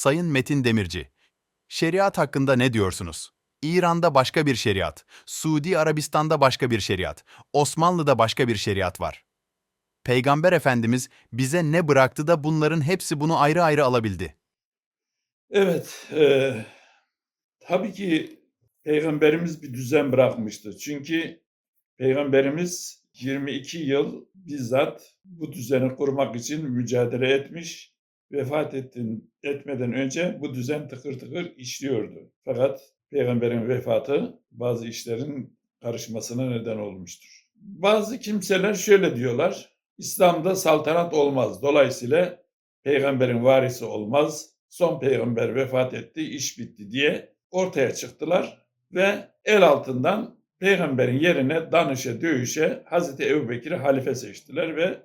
Sayın Metin Demirci, şeriat hakkında ne diyorsunuz? İran'da başka bir şeriat, Suudi Arabistan'da başka bir şeriat, Osmanlı'da başka bir şeriat var. Peygamber Efendimiz bize ne bıraktı da bunların hepsi bunu ayrı ayrı alabildi? Evet, eee, tabii ki Peygamberimiz bir düzen bırakmıştı. Çünkü Peygamberimiz 22 yıl bizzat bu düzeni kurmak için mücadele etmiş. Vefat ettin, etmeden önce bu düzen tıkır tıkır işliyordu. Fakat Peygamberin vefatı bazı işlerin karışmasına neden olmuştur. Bazı kimseler şöyle diyorlar, İslam'da saltanat olmaz. Dolayısıyla peygamberin varisi olmaz. Son peygamber vefat etti, iş bitti diye ortaya çıktılar ve el altından peygamberin yerine danışa dövüşe Hazreti Ebubekir'i halife seçtiler ve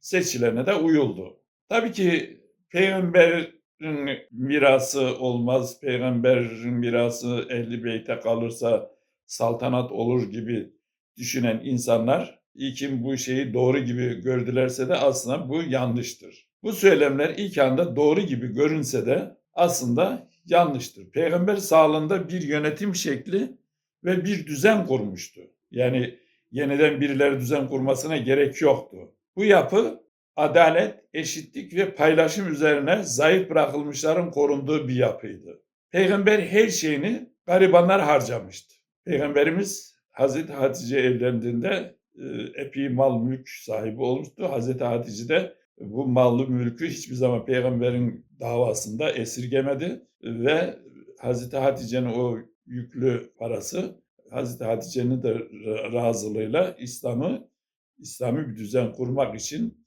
seçilerine de uyuldu. Tabii ki peygamberin mirası olmaz, peygamberin mirası ehli beyte kalırsa saltanat olur gibi düşünen insanlar ilkin bu şeyi doğru gibi gördülerse de aslında bu yanlıştır. Bu söylemler ilk anda doğru gibi görünse de aslında yanlıştır. Peygamber sağlığında bir yönetim şekli ve bir düzen kurmuştu. Yani yeniden birileri düzen kurmasına gerek yoktu. Bu yapı adalet, eşitlik ve paylaşım üzerine zayıf bırakılmışların korunduğu bir yapıydı. Peygamber her şeyini garibanlar harcamıştı. Peygamberimiz Hazreti Hatice evlendiğinde e, epey mal mülk sahibi olmuştu. Hazreti Hatice de bu mallı mülkü hiçbir zaman peygamberin davasında esirgemedi ve Hazreti Hatice'nin o yüklü parası Hazreti Hatice'nin de razılığıyla İslam'ı İslami bir düzen kurmak için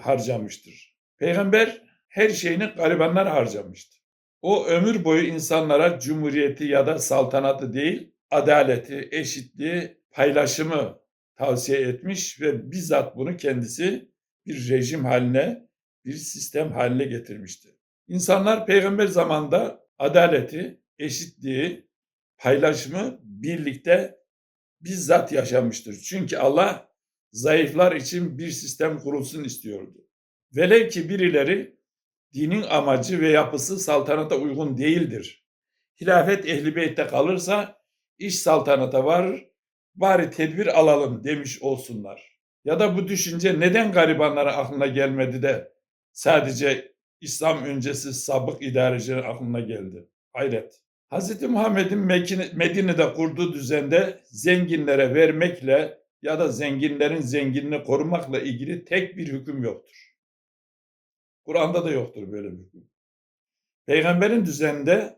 harcamıştır. Peygamber her şeyini garibanlar harcamıştı. O ömür boyu insanlara cumhuriyeti ya da saltanatı değil, adaleti, eşitliği, paylaşımı tavsiye etmiş ve bizzat bunu kendisi bir rejim haline, bir sistem haline getirmişti. İnsanlar peygamber zamanında adaleti, eşitliği, paylaşımı birlikte bizzat yaşamıştır. Çünkü Allah zayıflar için bir sistem kurulsun istiyordu. Velev ki birileri dinin amacı ve yapısı saltanata uygun değildir. Hilafet ehli beytte kalırsa iş saltanata varır, bari tedbir alalım demiş olsunlar. Ya da bu düşünce neden garibanlara aklına gelmedi de sadece İslam öncesi sabık idarecilerin aklına geldi. Hayret. Hz. Muhammed'in Medine'de kurduğu düzende zenginlere vermekle ya da zenginlerin zenginliğini korumakla ilgili tek bir hüküm yoktur. Kur'an'da da yoktur böyle bir hüküm. Peygamberin düzeninde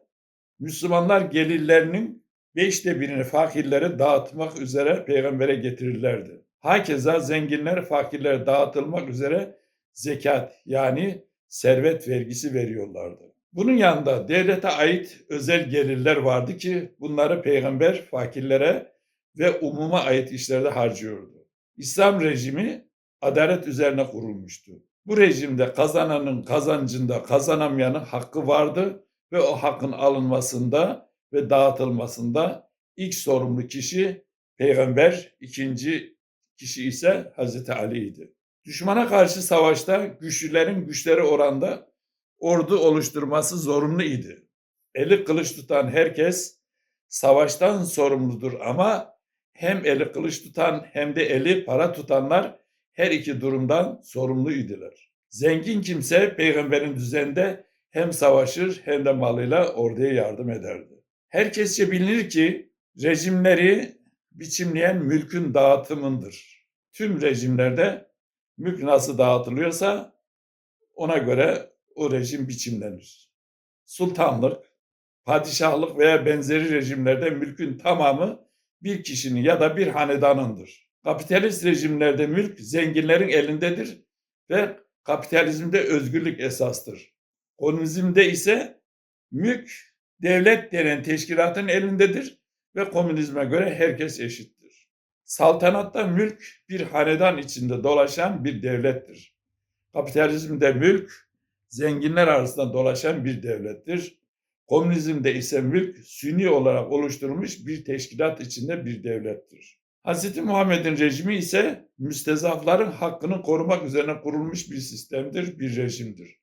Müslümanlar gelirlerinin beşte birini fakirlere dağıtmak üzere peygambere getirirlerdi. Hakeza zenginler fakirlere dağıtılmak üzere zekat yani servet vergisi veriyorlardı. Bunun yanında devlete ait özel gelirler vardı ki bunları peygamber fakirlere ve umuma ait işlerde harcıyordu. İslam rejimi adalet üzerine kurulmuştu. Bu rejimde kazananın kazancında kazanamayanın hakkı vardı ve o hakkın alınmasında ve dağıtılmasında ilk sorumlu kişi peygamber, ikinci kişi ise Hazreti Ali'ydi. Düşmana karşı savaşta güçlülerin güçleri oranda ordu oluşturması zorunlu idi. Eli kılıç tutan herkes savaştan sorumludur ama hem eli kılıç tutan hem de eli para tutanlar her iki durumdan sorumlu idiler. Zengin kimse peygamberin düzeninde hem savaşır hem de malıyla orduya yardım ederdi. Herkesçe bilinir ki rejimleri biçimleyen mülkün dağıtımındır. Tüm rejimlerde mülk nasıl dağıtılıyorsa ona göre o rejim biçimlenir. Sultanlık, padişahlık veya benzeri rejimlerde mülkün tamamı bir kişinin ya da bir hanedanındır. Kapitalist rejimlerde mülk zenginlerin elindedir ve kapitalizmde özgürlük esastır. Komünizmde ise mülk devlet denen teşkilatın elindedir ve komünizme göre herkes eşittir. Saltanatta mülk bir hanedan içinde dolaşan bir devlettir. Kapitalizmde mülk zenginler arasında dolaşan bir devlettir. Komünizmde ise mülk sünni olarak oluşturulmuş bir teşkilat içinde bir devlettir. Hz. Muhammed'in rejimi ise müstezafların hakkını korumak üzerine kurulmuş bir sistemdir, bir rejimdir.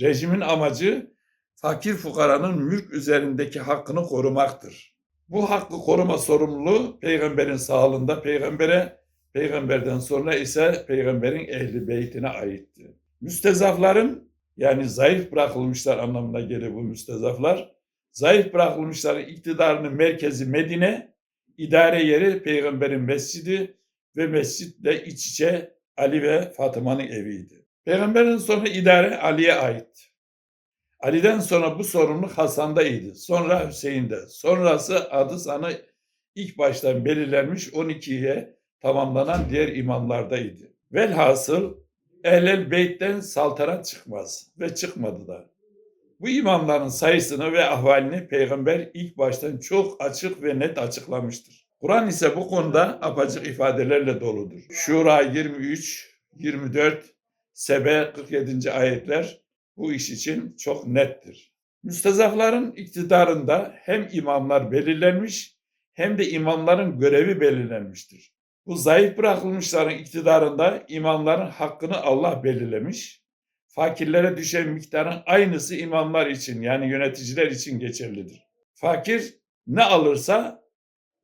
Rejimin amacı fakir fukaranın mülk üzerindeki hakkını korumaktır. Bu hakkı koruma sorumluluğu peygamberin sağlığında peygambere, peygamberden sonra ise peygamberin ehli beytine aitti. Müstezafların yani zayıf bırakılmışlar anlamına gelir bu müstezaflar. Zayıf bırakılmışların iktidarının merkezi Medine, idare yeri peygamberin mescidi ve mescitle iç içe Ali ve Fatıma'nın eviydi. Peygamberin sonra idare Ali'ye ait. Ali'den sonra bu sorumluluk Hasan'daydı. Sonra Hüseyin'de. Sonrası adı sanı ilk baştan belirlenmiş 12'ye tamamlanan diğer imamlardaydı. Velhasıl Ehlel Beyt'ten saltanat çıkmaz ve çıkmadı da. Bu imamların sayısını ve ahvalini peygamber ilk baştan çok açık ve net açıklamıştır. Kur'an ise bu konuda apaçık ifadelerle doludur. Şura 23, 24, Sebe 47. ayetler bu iş için çok nettir. Müstezafların iktidarında hem imamlar belirlenmiş hem de imamların görevi belirlenmiştir. Bu zayıf bırakılmışların iktidarında imamların hakkını Allah belirlemiş. Fakirlere düşen miktarın aynısı imamlar için yani yöneticiler için geçerlidir. Fakir ne alırsa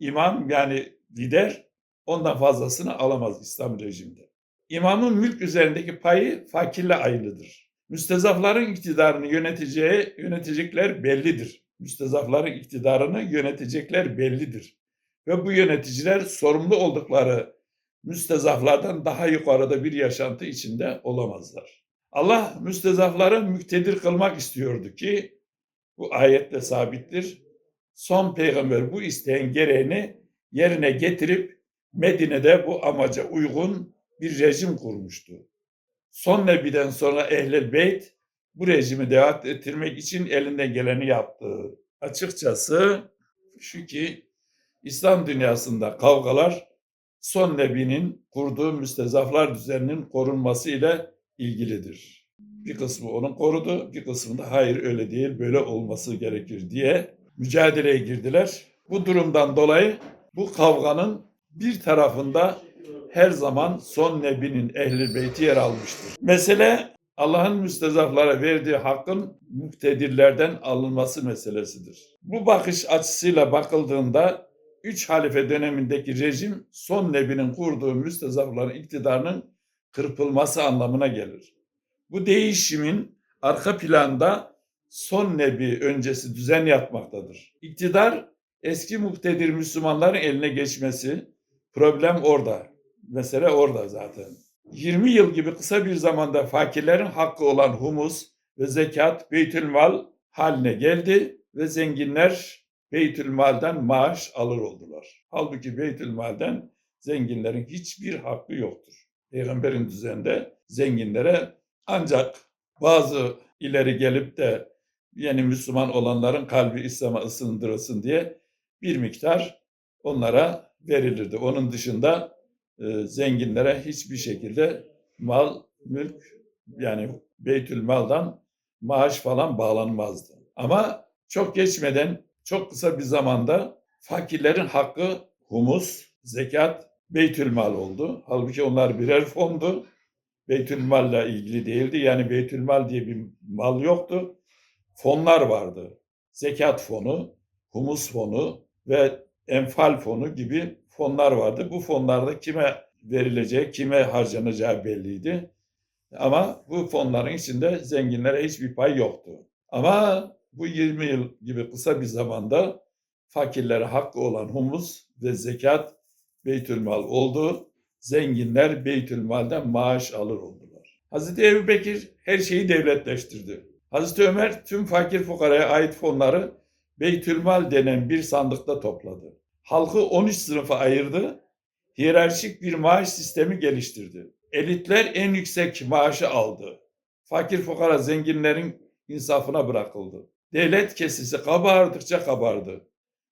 imam yani lider ondan fazlasını alamaz İslam rejiminde. İmamın mülk üzerindeki payı fakirle aynıdır. Müstezafların iktidarını yöneteceği yönetecekler bellidir. Müstezafların iktidarını yönetecekler bellidir. Ve bu yöneticiler sorumlu oldukları müstezaflardan daha yukarıda bir yaşantı içinde olamazlar. Allah müstezafları müktedir kılmak istiyordu ki bu ayette sabittir. Son peygamber bu isteğin gereğini yerine getirip Medine'de bu amaca uygun bir rejim kurmuştu. Son Nebi'den sonra Ehlel Beyt bu rejimi devam ettirmek için elinden geleni yaptı. Açıkçası şu ki İslam dünyasında kavgalar son Nebi'nin kurduğu müstezaflar düzeninin korunması ile ilgilidir. Bir kısmı onun korudu, bir kısmı da hayır öyle değil, böyle olması gerekir diye mücadeleye girdiler. Bu durumdan dolayı bu kavganın bir tarafında her zaman son nebinin ehli beyti yer almıştır. Mesele Allah'ın müstezaflara verdiği hakkın muktedirlerden alınması meselesidir. Bu bakış açısıyla bakıldığında üç halife dönemindeki rejim son nebinin kurduğu müstezafların iktidarının kırpılması anlamına gelir. Bu değişimin arka planda son nebi öncesi düzen yatmaktadır. İktidar eski muktedir Müslümanların eline geçmesi problem orada. Mesele orada zaten. 20 yıl gibi kısa bir zamanda fakirlerin hakkı olan humus ve zekat beytülmal haline geldi ve zenginler beytülmalden maaş alır oldular. Halbuki beytülmalden zenginlerin hiçbir hakkı yoktur. Peygamberin düzeninde zenginlere ancak bazı ileri gelip de yeni Müslüman olanların kalbi İslam'a ısındırılsın diye bir miktar onlara verilirdi. Onun dışında e, zenginlere hiçbir şekilde mal, mülk yani Beytül Mal'dan maaş falan bağlanmazdı. Ama çok geçmeden çok kısa bir zamanda fakirlerin hakkı humus, zekat, Beytülmal oldu. Halbuki onlar birer fondu. Beytülmal'la ilgili değildi. Yani Beytülmal diye bir mal yoktu. Fonlar vardı. Zekat fonu, humus fonu ve enfal fonu gibi fonlar vardı. Bu fonlarda kime verileceği, kime harcanacağı belliydi. Ama bu fonların içinde zenginlere hiçbir pay yoktu. Ama bu 20 yıl gibi kısa bir zamanda fakirlere hakkı olan humus ve zekat Beytülmal oldu. Zenginler Beytülmal'den maaş alır oldular. Hazreti Ebu Bekir her şeyi devletleştirdi. Hazreti Ömer tüm fakir fukaraya ait fonları Beytülmal denen bir sandıkta topladı. Halkı 13 sınıfa ayırdı. Hiyerarşik bir maaş sistemi geliştirdi. Elitler en yüksek maaşı aldı. Fakir fukara zenginlerin insafına bırakıldı. Devlet kesisi kabardıkça kabardı.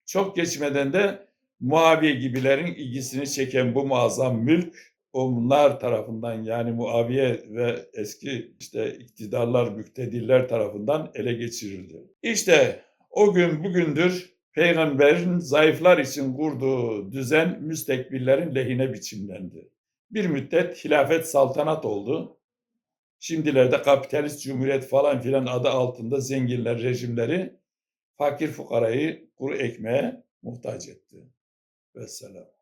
Çok geçmeden de Muaviye gibilerin ilgisini çeken bu muazzam mülk onlar tarafından yani Muaviye ve eski işte iktidarlar, müktedirler tarafından ele geçirildi. İşte o gün bugündür peygamberin zayıflar için kurduğu düzen müstekbirlerin lehine biçimlendi. Bir müddet hilafet saltanat oldu. Şimdilerde kapitalist cumhuriyet falan filan adı altında zenginler rejimleri fakir fukarayı kuru ekmeğe muhtaç etti. Vesselam.